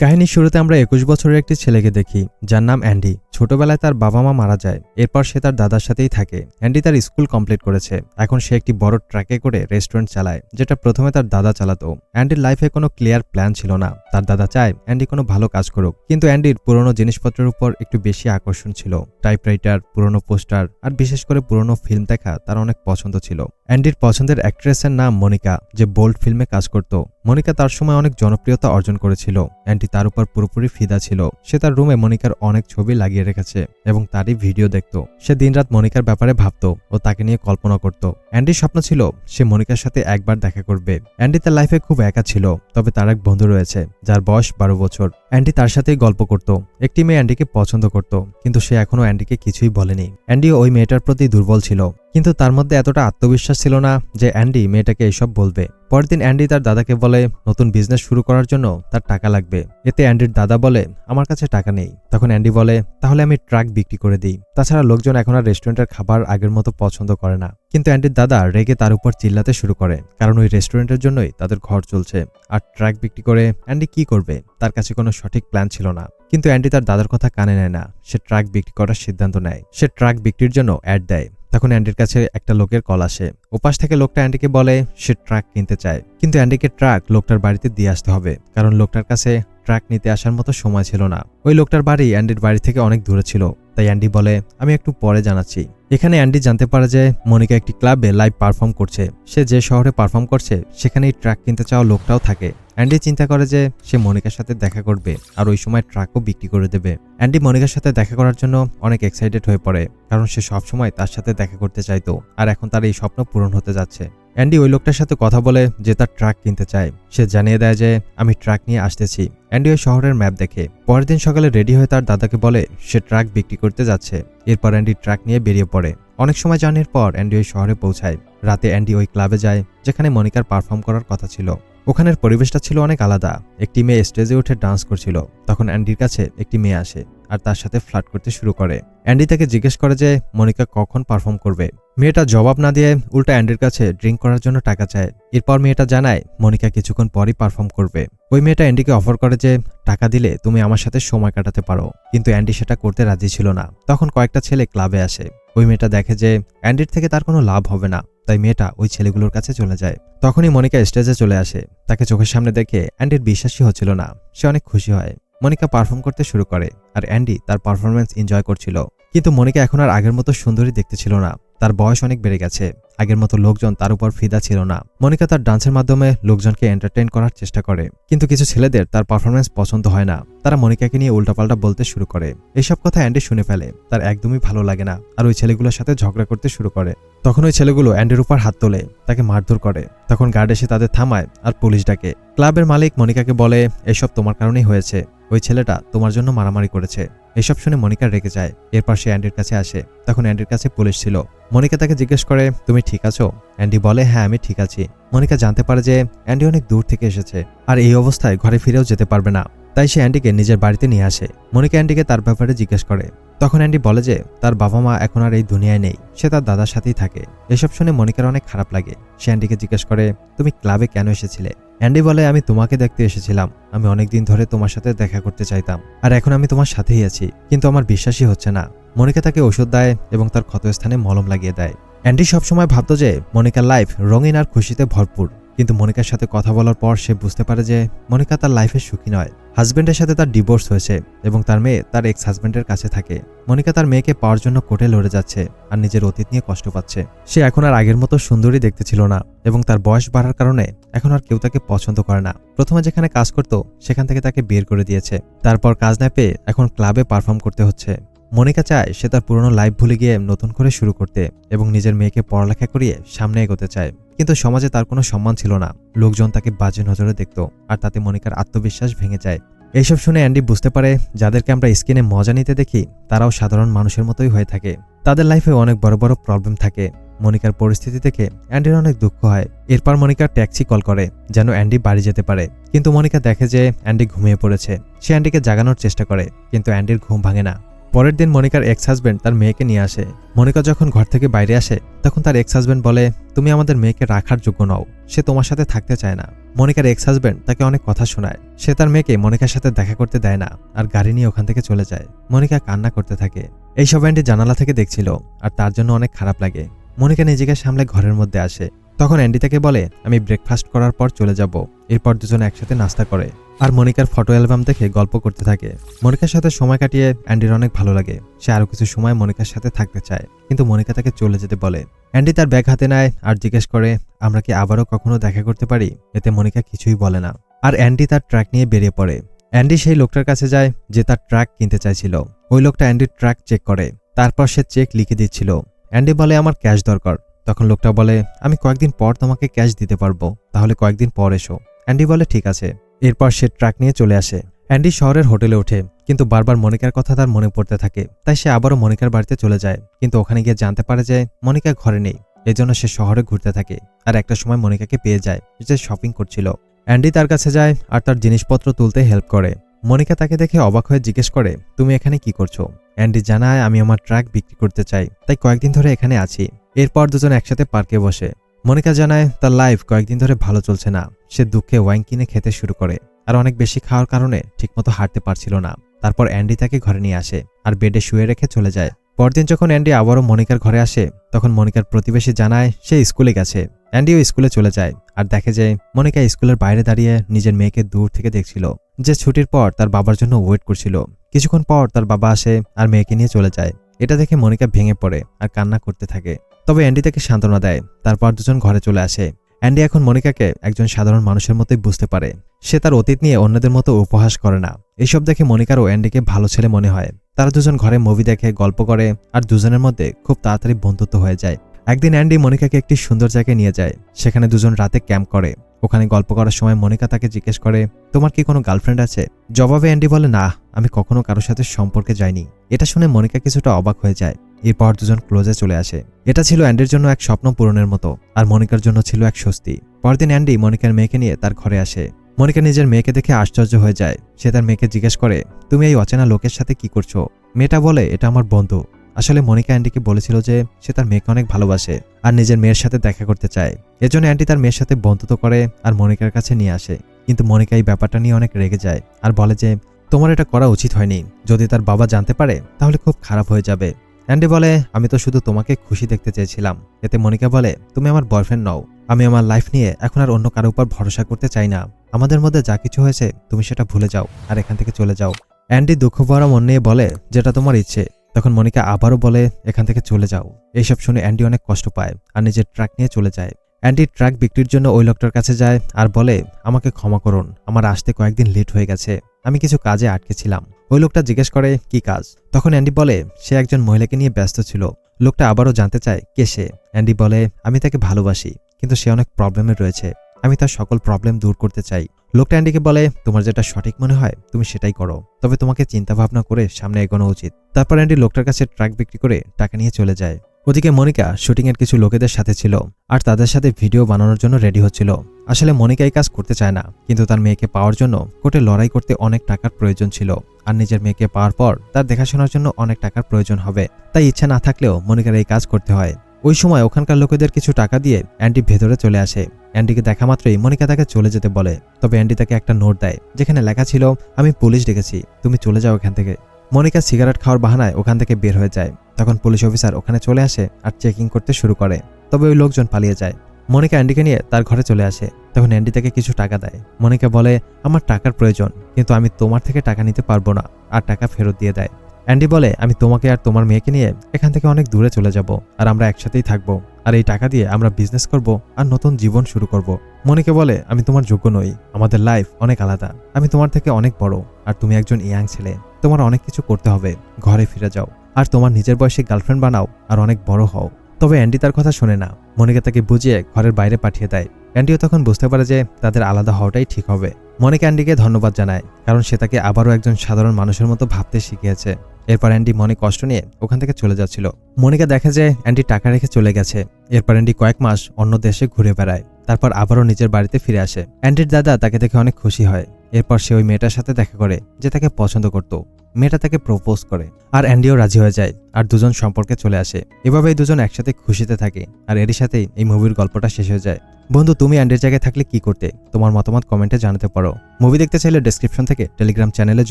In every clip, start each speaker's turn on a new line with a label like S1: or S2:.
S1: কাহিনীর শুরুতে আমরা একুশ বছরের একটি ছেলেকে দেখি যার নাম অ্যান্ডি। ছোটবেলায় তার বাবা মা মারা যায়, এরপর সে তার দাদার সাথেই থাকে। অ্যান্ডি তার স্কুল কমপ্লিট করেছে। এখন সে একটি বড় ট্রাকে করে রেস্টুরেন্ট চালায়, যেটা প্রথমে তার দাদা চালাতো। অ্যান্ডির লাইফে কোনো ক্লিয়ার প্ল্যান ছিল না। তার দাদা চায়, অ্যান্ডি কোনো ভালো কাজ করুক। কিন্তু অ্যান্ডির পুরনো জিনিসপত্রের উপর একটু বেশি আকর্ষণ ছিল। টাইপরাইটার, পুরনো পোস্টার, আর বিশেষ করে পুরনো ফিল্ম দেখা তার অনেক পছন্দ ছিল। অ্যান্ডির পছন্দের অ্যাক্ট্রেসের নাম মনিকা, যে বোল্ড ফিল্মে কাজ করত। মনিকা তার সময় অনেক জনপ্রিয়তা অর্জন করেছিল। অ্যান্ডি তার উপর পুরোপুরি ফিদা ছিল। সে তার রুমে মনিকার অনেক ছবি লাগিয়ে রেখেছে এবং তারই ভিডিও দেখত। সে দিনরাত মনিকার ব্যাপারে ভাবত ও তাকে নিয়ে কল্পনা করত। অ্যান্ডির স্বপ্ন ছিল সে মনিকার সাথে একবার দেখা করবে। অ্যান্ডি তার লাইফে খুব একা ছিল, তবে তার এক বন্ধু রয়েছে, যার বয়স বারো বছর। অ্যান্ডি তার সাথেই গল্প করত। একটি মেয়ে অ্যান্ডিকে পছন্দ করত, কিন্তু সে এখনও অ্যান্ডিকে কিছুই বলেনি। অ্যান্ডি ওই মেয়েটার প্রতি দুর্বল ছিল। কিন্তু তার মধ্যে এতটা আত্মবিশ্বাস ছিল না যে অ্যান্ডি মেয়েটাকে এসব বলবে। পরের দিন অ্যান্ডি তার দাদাকে বলে, নতুন বিজনেস শুরু করার জন্য তার টাকা লাগবে। এতে অ্যান্ডির দাদা বলে, আমার কাছে টাকা নেই। তখন অ্যান্ডি বলে, তাহলে আমি ট্রাক বিক্রি করে দিই। তাছাড়া লোকজন এখন আর রেস্টুরেন্টের খাবার আগের মতো পছন্দ করে না। কিন্তু অ্যান্ডির দাদা রেগে তার উপর চিল্লাতে শুরু করে, কারণ ওই রেস্টুরেন্টের জন্যই তাদের ঘর চলছে। আর ট্রাক বিক্রি করে অ্যান্ডি কি করবে? তার কাছে কোনো সঠিক প্ল্যান ছিল না। কিন্তু অ্যান্ডি তার দাদার কথা কানে নেয় না। সে ট্রাক বিক্রি করার সিদ্ধান্ত নেয়। সে ট্রাক বিক্রির জন্য অ্যাড দেয়। তখন অ্যান্ডির কাছে একটা লোকের কল আসে। ওপাশ থেকে লোকটা অ্যান্ডিকে বলে, সে ট্রাক কিনতে চায়। কিন্তু অ্যান্ডিকে ট্রাক লোকটার বাড়িতে দিয়ে আসতে হবে, কারণ লোকটার কাছে ট্রাক নিতে আসার মতো সময় ছিল না। ওই লোকটার বাড়ি অ্যান্ডির বাড়ি থেকে অনেক দূরে ছিল। তাই অ্যান্ডি বলে, আমি একটু পরে জানাচ্ছি। এখানে অ্যান্ডি জানতে পারে যে, মনিকা একটি ক্লাবে লাইভ পারফর্ম করছে। সে যে শহরে পারফর্ম করছে, সেখানেই ট্রাক কিনতে চাওয়া লোকটাও থাকে। অ্যান্ডি চিন্তা করে যে, সে মনিকার সাথে দেখা করবে আর ওই সময় ট্রাকও বিক্রি করে দেবে। অ্যান্ডি মনিকার সাথে দেখা করার জন্য অনেক এক্সাইটেড হয়ে পড়ে, কারণ সে সবসময় তার সাথে দেখা করতে চাইতো। আর এখন তার এই স্বপ্ন পূরণ হতে যাচ্ছে। অ্যান্ডি ওই লোকটার সাথে কথা বলে যে তার ট্রাক কিনতে চায়। সে জানিয়ে দেয় যে, আমি ট্রাক নিয়ে আসতেছি। অ্যান্ডি ওই শহরের ম্যাপ দেখে। পরের দিন সকালে রেডি হয়ে তার দাদাকে বলে, সে ট্রাক বিক্রি করতে যাচ্ছে। এরপর অ্যান্ডি ট্রাক নিয়ে বেরিয়ে পড়ে। অনেক সময় জার্নির পর অ্যান্ডি ওই শহরে পৌঁছায়। রাতে অ্যান্ডি ওই ক্লাবে যায়, যেখানে মনিকার পারফর্ম করার কথা ছিল। ওখানের পরিবেশটা ছিল অনেক আলাদা। একটি মেয়ে স্টেজে উঠে ডান্স করছিল। তখন অ্যান্ডির কাছে একটি মেয়ে আসে। আর তার সাথে ফ্লার্ট করতে শুরু করে। অ্যান্ডি তাকে জিজ্ঞেস করে যে, মনিকা কখন পারফর্ম করবে? মেয়েটা জবাব না দিয়ে উল্টা অ্যান্ডির কাছে ড্রিঙ্ক করার জন্য টাকা চায়। এরপর মেয়েটা জানায়, মনিকা কিছুক্ষণ পরই পারফর্ম করবে। ওই মেয়েটা অ্যান্ডিকে অফার করে যে, টাকা দিলে তুমি আমার সাথে সময় কাটাতে পারো। কিন্তু অ্যান্ডি সেটা করতে রাজি ছিল না। তখন কয়েকটা ছেলে ক্লাবে আসে। ওই মেয়েটা দেখে যে, অ্যান্ডির থেকে তার কোনো লাভ হবে না। তাই মেয়েটা ওই ছেলেগুলোর কাছে চলে যায়। তখনই মনিকা স্টেজে চলে আসে। তাকে চোখের সামনে দেখে অ্যান্ডির বিশ্বাসই হচ্ছিল না। সে অনেক খুশি হয়। মনিকা পারফর্ম করতে শুরু করে আর অ্যান্ডি তার পারফরমেন্স এনজয় করছিল। কিন্তু মনিকা এখন আর আগের মতো সুন্দরী দেখতে ছিল না। তার বয়স অনেক বেড়ে গেছে। আগের মতো লোকজন তার উপর ফিদা ছিল না। মনিকা তার ডান্সের মাধ্যমে লোকজনকে এন্টারটেইন করার চেষ্টা করে। কিন্তু কিছু ছেলেদের তার পারফরমেন্স পছন্দ হয় না। তারা মনিকাকে নিয়ে উল্টাপাল্টা বলতে শুরু করে। এসব কথা অ্যান্ডি শুনে ফেলে। তার একদমই ভালো লাগে না। আর ওই ছেলেগুলোর সাথে ঝগড়া করতে শুরু করে। তখন ওই ছেলেগুলো অ্যান্ডির উপর হাত তোলে, তাকে মারধর করে। তখন গার্ড এসে তাদের থামায় আর পুলিশ ডাকে। ক্লাবের মালিক মনিকাকে বলে, এসব তোমার কারণেই হয়েছে। ওই ছেলেটা তোমার জন্য মারামারি করেছে। এসব শুনে মনিকা রেগে যায়। এরপর সে অ্যান্ডির কাছে আসে। তখন অ্যান্ডির কাছে পুলিশ ছিল। মনিকা তাকে জিজ্ঞেস করে, তুমি ঠিক আছো? অ্যান্ডি বলে হ্যাঁ আমি ঠিক আছি। মনিকা জানতে পারে যে অ্যান্ডি অনেক দূর থেকে এসেছে। আর এই অবস্থায় ঘরে ফিরেও যেতে পারবে না। তাই সে অ্যান্ডিকে নিজের বাড়িতে নিয়ে আসে। মনিকা অ্যান্ডিকে তার ব্যাপারে জিজ্ঞেস করে। তখন অ্যান্ডি বলে যে, তার বাবা মা এখন আর এই দুনিয়ায় নেই, সে তার দাদার সাথেই থাকে। এসব শুনে মনিকার অনেক খারাপ লাগে। সে অ্যান্ডিকে জিজ্ঞেস করে, তুমি ক্লাবে কেন এসেছিলে? অ্যান্ডি বলে, আমি তোমাকে দেখতে এসেছিলাম। আমি অনেকদিন ধরে তোমার সাথে দেখা করতে চাইতাম। আর এখন আমি তোমার সাথেই আছি, কিন্তু আমার বিশ্বাসই হচ্ছে না। মনিকা তাকে ওষুধ দেয় এবং তার ক্ষতস্থানে মলম লাগিয়ে দেয়। অ্যান্ডি সবসময় ভাবত যে, মনিকার লাইফ রঙিন আর খুশিতে ভরপুর। কিন্তু মনিকার সাথে কথা বলার পর সে বুঝতে পারে যে, মনিকা তার লাইফে সুখী নয়। হাজব্যান্ডের সাথে তার ডিভোর্স হয়েছে এবং তার মেয়ে তার এক্স হাজব্যান্ডের কাছে থাকে। মনিকা তার মেয়েকে পাওয়ার জন্য কোর্টে লড়ে যাচ্ছে আর নিজের অতীত নিয়ে কষ্ট পাচ্ছে। সে এখন আর আগের মতো সুন্দরী দেখতে ছিল না এবং তার বয়স বাড়ার কারণে এখন আর কেউ তাকে পছন্দ করে না। প্রথমে যেখানে কাজ করত, সেখান থেকে তাকে বের করে দিয়েছে। তারপর কাজ না পেয়ে এখন ক্লাবে পারফর্ম করতে হচ্ছে। মনিকা চায় সে তার পুরনো লাইফ ভুলে গিয়ে নতুন করে শুরু করতে এবং নিজের মেয়েকে পড়ালেখা করিয়ে সামনে এগোতে চায়। কিন্তু সমাজে তার কোনো সম্মান ছিল না। লোকজন তাকে বাজে নজরে দেখত আর তাতে মনিকার আত্মবিশ্বাস ভেঙে যায়। এইসব শুনে অ্যান্ডি বুঝতে পারে, যাদেরকে আমরা স্কিনে মজা নিতে দেখি, তারাও সাধারণ মানুষের মতোই হয়ে থাকে। তাদের লাইফে অনেক বড় বড় প্রবলেম থাকে। মনিকার পরিস্থিতি থেকে অ্যান্ডির অনেক দুঃখ হয়। এরপর মনিকা ট্যাক্সি কল করে, যেন অ্যান্ডি বাড়ি যেতে পারে। কিন্তু মনিকা দেখে যে অ্যান্ডি ঘুমিয়ে পড়েছে। সে অ্যান্ডিকে জাগানোর চেষ্টা করে, কিন্তু অ্যান্ডির ঘুম ভাঙে না। পরের দিন মনিকার এক্স হাজব্যান্ড তার মেয়েকে নিয়ে আসে। মনিকা যখন ঘর থেকে বাইরে আসে, তখন তার এক্স হাজব্যান্ড বলে, তুমি আমাদের মেয়েকে রাখার যোগ্য নও। সে তোমার সাথে থাকতে চায় না। মনিকার এক্স হাজব্যান্ড তাকে অনেক কথা শোনায়। সে তার মেয়েকে মনিকার সাথে দেখা করতে দেয় না আর গাড়ি নিয়ে ওখান থেকে চলে যায়। মনিকা কান্না করতে থাকে। এইসব অ্যান্ডি জানালা থেকে দেখছিল আর তার জন্য অনেক খারাপ লাগে। মনিকা নিজেকে সামলে ঘরের মধ্যে আসে। তখন অ্যান্ডি তাকে বলে, আমি ব্রেকফাস্ট করার পর চলে যাব। এরপর দুজন একসাথে নাস্তা করে। আর মনিকার ফটো অ্যালবাম দেখে গল্প করতে থাকে। মনিকার সাথে সময় কাটিয়ে অ্যান্ডির অনেক ভালো লাগে। সে আরও কিছু সময় মনিকার সাথে থাকতে চায়। কিন্তু মনিকা তাকে চলে যেতে বলে। অ্যান্ডি তার ব্যাগ হাতে নেয় আর জিজ্ঞেস করে, আমরা কি আবারও কখনো দেখা করতে পারি? এতে মনিকা কিছুই বলে না। আর অ্যান্ডি তার ট্র্যাক নিয়ে বেরিয়ে পড়ে। অ্যান্ডি সেই লোকটার কাছে যায় যে তার ট্র্যাক কিনতে চাইছিল। ওই লোকটা অ্যান্ডির ট্র্যাক চেক করে। তারপর সে চেক লিখে দিচ্ছিল। অ্যান্ডি বলে, আমার ক্যাশ দরকার। তখন লোকটা বলে, আমি কয়েকদিন পর তোমাকে ক্যাশ দিতে পারব। তাহলে কয়েকদিন পর এসো। অ্যান্ডি বলে, ঠিক আছে। এরপর সে ট্রাক নিয়ে চলে আসে। অ্যান্ডি শহরের হোটেলে ওঠে, কিন্তু বারবার মনিকার কথা তার মনে পড়তে থাকে। তাই সে আবারও মনিকার বাড়িতে চলে যায়, কিন্তু ওখানে গিয়ে জানতে পারে যে মনিকা ঘরে নেই। এজন্য সে শহরে ঘুরতে থাকে আর একটা সময় মনিকাকে পেয়ে যায় যে শপিং করছিল। অ্যান্ডি তার কাছে যায় আর তার জিনিসপত্র তুলতে হেল্প করে। মনিকা তাকে দেখে অবাক হয়ে জিজ্ঞেস করে, তুমি এখানে কি করছ? অ্যান্ডি জানায়, আমি আমার ট্রাক বিক্রি করতে চাই, তাই কয়েকদিন ধরে এখানে আছি। এরপর দুজন একসাথে পার্কে বসে। মনিকা জানায়, তার লাইফ কয়েকদিন ধরে ভালো চলছে না। সে দুঃখে ওয়াইন কিনে খেতে শুরু করে। আর অনেক বেশি খাওয়ার কারণে ঠিকমতো হাঁটতে পারছিল না। তারপর অ্যান্ডি তাকে ঘরে নিয়ে আসে আর বেডে শুয়ে রেখে চলে যায়। পরদিন যখন অ্যান্ডি আবারও মনিকার ঘরে আসে, তখন মনিকার প্রতিবেশী জানায়, সে স্কুলে গেছে। অ্যান্ডিও স্কুলে চলে যায় আর দেখে যে মনিকা স্কুলের বাইরে দাঁড়িয়ে নিজের মেয়েকে দূর থেকে দেখছিল, যে ছুটির পর তার বাবার জন্য ওয়েট করছিল। কিছুক্ষণ পর তার বাবা আসে আর মেয়েকে নিয়ে চলে যায়। এটা দেখে মনিকা ভেঙে পড়ে আর কান্না করতে থাকে। তবে অ্যান্ডি তাকে সান্ত্বনা দেয়, তারপর দুজন ঘরে চলে আসে। অ্যান্ডি এখন মনিকাকে একজন সাধারণ মানুষের মতোই বুঝতে পারে। সে তার অতীত নিয়ে অন্যদের মতো উপহাস করে না। এইসব দেখে মনিকার ও অ্যান্ডিকে ভালো ছেলে মনে হয়। তারা দুজন ঘরে মুভি দেখে, গল্প করে, আর দুজনের মধ্যে খুব তাড়াতাড়ি বন্ধুত্ব হয়ে যায়। একদিন অ্যান্ডি মনিকাকে একটি সুন্দর জায়গায় নিয়ে যায়। সেখানে দুজন রাতে ক্যাম্প করে। ওখানে গল্প করার সময় মনিকা তাকে জিজ্ঞেস করে, তোমার কি কোনো গার্লফ্রেন্ড আছে? জবাবে অ্যান্ডি বলে, না, আমি কখনো কারোর সাথে সম্পর্কে যাইনি। এটা শুনে মনিকা কিছুটা অবাক হয়ে যায়। এরপর দুজন ক্লোজে চলে আসে। এটা ছিল অ্যান্ডির জন্য এক স্বপ্ন পূরণের মতো, আর মনিকার জন্য ছিল এক স্বস্তি। পরদিন অ্যান্ডি মনিকার মেয়েকে নিয়ে তার ঘরে আসে। মনিকা নিজের মেয়েকে দেখে আশ্চর্য হয়ে যায়। সে তার মেয়েকে জিজ্ঞেস করে, তুমি এই অচেনা লোকের সাথে কি করছ? মেয়েটা বলে, এটা আমার বন্ধু। আসলে মনিকা অ্যান্ডিকে বলেছিল যে, সে তার মেয়েকে অনেক ভালোবাসে, আর নিজের মেয়ের সাথে দেখা করতে চায়। এজন্য অ্যান্টি তার মেয়ের সাথে বন্ধুত্ব করে আর মনিকার কাছে নিয়ে আসে। কিন্তু মনিকা এই ব্যাপারটা নিয়ে অনেক রেগে যায়, আর বলে যে, তোমার এটা করা উচিত হয়নি। যদি তার বাবা জানতে পারে, তাহলে খুব খারাপ হয়ে যাবে। অ্যান্ডি বলে, আমি তো শুধু তোমাকে খুশি দেখতে চেয়েছিলাম। এতে মনিকা বলে, তুমি আমার বয়ফ্রেন্ড নও। আমি আমার লাইফ নিয়ে এখন আর অন্য কারও উপর ভরসা করতে চাই না। আমাদের মধ্যে যা কিছু হয়েছে, তুমি সেটা ভুলে যাও আর এখান থেকে চলে যাও। অ্যান্ডি দুঃখ ভরা মন নিয়ে বলে, যেটা তোমার ইচ্ছে। তখন মনিকা আবারও বলে, এখান থেকে চলে যাও। এইসব শুনে অ্যান্ডি অনেক কষ্ট পায় আর নিজের ট্রাক নিয়ে চলে যায়। অ্যান্ডি ট্রাক বিক্রির জন্য ওই লোকটার কাছে যায় আর বলে, আমাকে ক্ষমা করুন। আমার আসতে কয়েকদিন লেট হয়ে গেছে। আমি কিছু কাজে আটকে ছিলাম। ওই লোকটা জিজ্ঞেস করে, কি কাজ? তখন অ্যান্ডি বলে, সে একজন মহিলাকে নিয়ে ব্যস্ত ছিল। লোকটা আবারও জানতে চায়, কে সে? অ্যান্ডি বলে, আমি তাকে ভালোবাসি, কিন্তু সে অনেক প্রবলেমে রয়েছে। আমি তার সকল প্রবলেম দূর করতে চাই। লোকটা অ্যান্ডিকে বলে, তোমার যেটা সঠিক মনে হয়, তুমি সেটাই করো। তবে তোমাকে চিন্তা ভাবনা করে সামনে এগোনো উচিত। তারপর অ্যান্ডি লোকটার কাছে ট্রাক বিক্রি করে টাকা নিয়ে চলে যায়। ওদিকে মনিকা শুটিংয়ের কিছু লোকেদের সাথে ছিল আর তাদের সাথে ভিডিও বানানোর জন্য রেডি হচ্ছিল। আসলে মনিকা এই কাজ করতে চায় না, কিন্তু তার মেয়েকে পাওয়ার জন্য কোর্টে লড়াই করতে অনেক টাকার প্রয়োজন ছিল আর নিজের মেয়েকে পাওয়ার পর তার দেখাশোনার জন্য অনেক টাকার প্রয়োজন হবে। তাই ইচ্ছা না থাকলেও মনিকার এই কাজ করতে হয়। ওই সময় ওখানকার লোকেদের কিছু টাকা দিয়ে অ্যান্ডি ভেতরে চলে আসে। অ্যান্ডিকে দেখা মাত্রই মনিকা তাকে চলে যেতে বলে, তবে অ্যান্ডি তাকে একটা নোট দেয়, যেখানে লেখা ছিল, আমি পুলিশ ডেকেছি, তুমি চলে যাও এখান থেকে। মনিকা সিগারেট খাওয়ার বাহানায় ওখান থেকে বের হয়ে যায়। তখন পুলিশ অফিসার ওখানে চলে আসে আর চেকিং করতে শুরু করে। তবে ওই লোকজন পালিয়ে যায়। মনিকা অ্যান্ডিকে নিয়ে তার ঘরে চলে আসে। তখন অ্যান্ডি তাকে কিছু টাকা দেয়। মনিকা বলে, আমার টাকার প্রয়োজন, কিন্তু আমি তোমার থেকে টাকা নিতে পারব না আর টাকা ফেরত দিয়ে দেয়। অ্যান্ডি বলে, আমি তোমাকে আর তোমার মেয়েকে নিয়ে এখান থেকে অনেক দূরে চলে যাব আর আমরা একসাথেই থাকব। আর এই টাকা দিয়ে আমরা বিজনেস করব আর নতুন জীবন শুরু করব। মনিকে বলে, আমি তোমার যোগ্য নই। আমাদের লাইফ অনেক আলাদা। আমি তোমার থেকে অনেক বড়। আর তুমি একজন ইয়াং ছেলে। তোমার অনেক কিছু করতে হবে। ঘরে ফিরে যাও। আর তোমার নিজের বয়সে গার্লফ্রেন্ড বানাও আর অনেক বড় হও। তবে অ্যান্ডি তার কথা শোনে না। মনিকা তাকে বুঝিয়ে ঘরের বাইরে পাঠিয়ে দেয়। অ্যান্ডিও তখন বুঝতে পারে যে তাদের আলাদা হওয়াটাই ঠিক হবে। মনিকা অ্যান্ডিকে ধন্যবাদ জানায়, কারণ সে তাকে আবারও একজন সাধারণ মানুষের মতো ভাবতে শিখিয়েছে। এরপর অ্যান্ডি মনে কষ্ট নিয়ে ওখান থেকে চলে যাচ্ছিল। মনিকা দেখে যে অ্যান্ডি টাকা রেখে চলে গেছে। এরপর অ্যান্ডি কয়েক মাস অন্য দেশে ঘুরে বেড়ায়। তারপর আবারও নিজের বাড়িতে ফিরে আসে। অ্যান্ডির দাদা তাকে দেখে অনেক খুশি হয়। এরপর সে ওই মেয়েটার সাথে দেখা করে যে তাকে পছন্দ করত। মেয়েটা তাকে প্রপোজ করে, আর অ্যান্ডিও রাজি হয়ে যায়, আর দুজন সম্পর্কে চলে আসে। এভাবেই দুজন একসাথে খুশিতে থাকে, আর এরই সাথেই এই মুভির গল্পটা শেষ হয়ে যায়। বন্ধু, তুমি অ্যান্ডের জায়গায় থাকলে কি করতে? তোমার মতামত কমেন্টে জানাতে পারো। মুভি দেখতে চাইলে ডেসক্রিপশন থেকে টেলিগ্রাম চ্যানেলে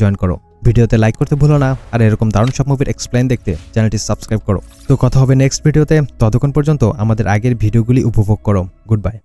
S1: জয়েন করো। ভিডিওতে লাইক করতে ভুলো না, আর এরকম দারুণ সব মুভির এক্সপ্লেন দেখতে চ্যানেলটি সাবস্ক্রাইব করো। তো কথা হবে নেক্সট ভিডিওতে ততক্ষণ পর্যন্ত আমাদের আগের ভিডিওগুলি উপভোগ করো। Good bye